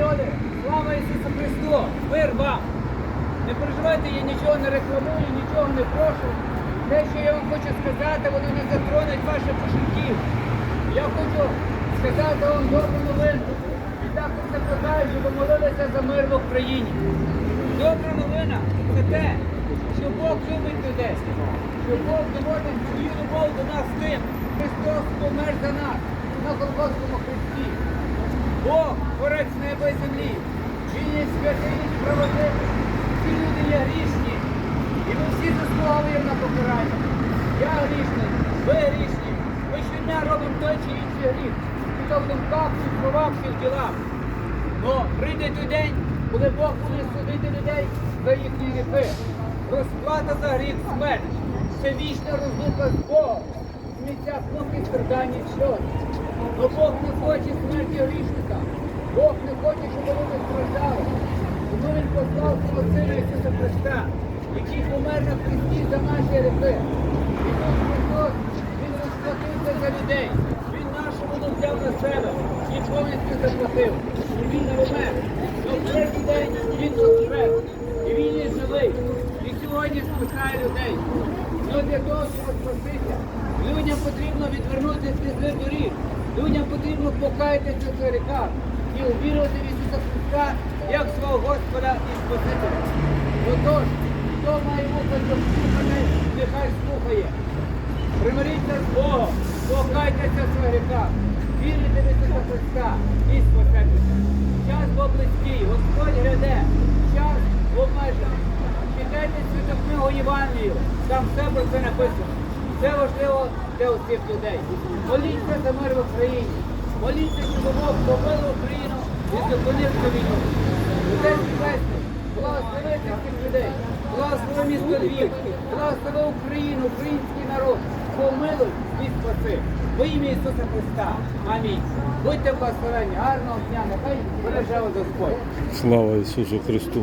люди, слава Ісусу Христу! Мир вам! Не переживайте, я нічого не рекламую, нічого не прошу. Те, що я вам хочу сказати, воно не затронуть ваших кошельків. Я хочу сказати вам добру новину. І також закликаю, щоб ви молилися за мир в Україні. Добра новина це те, що Бог любить людей, що Бог доводить свою любов до нас тим. Христос помер за нас на Голгофському хресті. Бог, творець неба і землі, святий і справедливий. Всі люди є грішні. І ми всі заслуговуємо на покарання. Я грішний, ви грішні. Ми щодня робимо той чи інший гріх. І то в думках, чи в словах, чи в ділах. Но прийде той день, коли Бог буде судити людей за їхні гріхи. Розплата за гріх смерть. Це вічна розлука з Богом. Сміття смуки страдання і сльози. Но Бог не хоче смерті грішника. Бог не хоче, щоб вони страждали. Тому Він послав свого Сина Ісуса Христа, який помер на Христі за наші гріхи. Ісус Христос, Він розплатився за людей. Він нашу воду взяв на себе і повністю заплатив. І він не помер. В третій день він воскрес. І він є живий. І сьогодні спасає людей. Ну для того, щоб спастися, людям потрібно відвернутися від доріг. Людям потрібно покаятися в гріхах і увірувати в Ісуса Христа як свого Господа і Спасителя. Отож, хто має вуха, щоб слухати, нехай слухає. Примиріться з Богом, покайтеся в гріхах, вірите в Ісуса Христа і спасетеся. Час бо близький, Господь гряде, час обмежений. Читайте святу книгу Євангелію, там все про це написано. Це важливо для усіх людей. Моліться за мир в Україні. Моліться, щоб Бог помилив Україну і зупинив цю війну. Отець Небесний, благослови цих людей, благослови місто Львів, благослови Україну, український народ, помилуй і спаси. Во ім'я Ісуса Христа. Амінь. Будьте благословені, гарного дня, нехай береже Господь. Слава Ісусу Христу!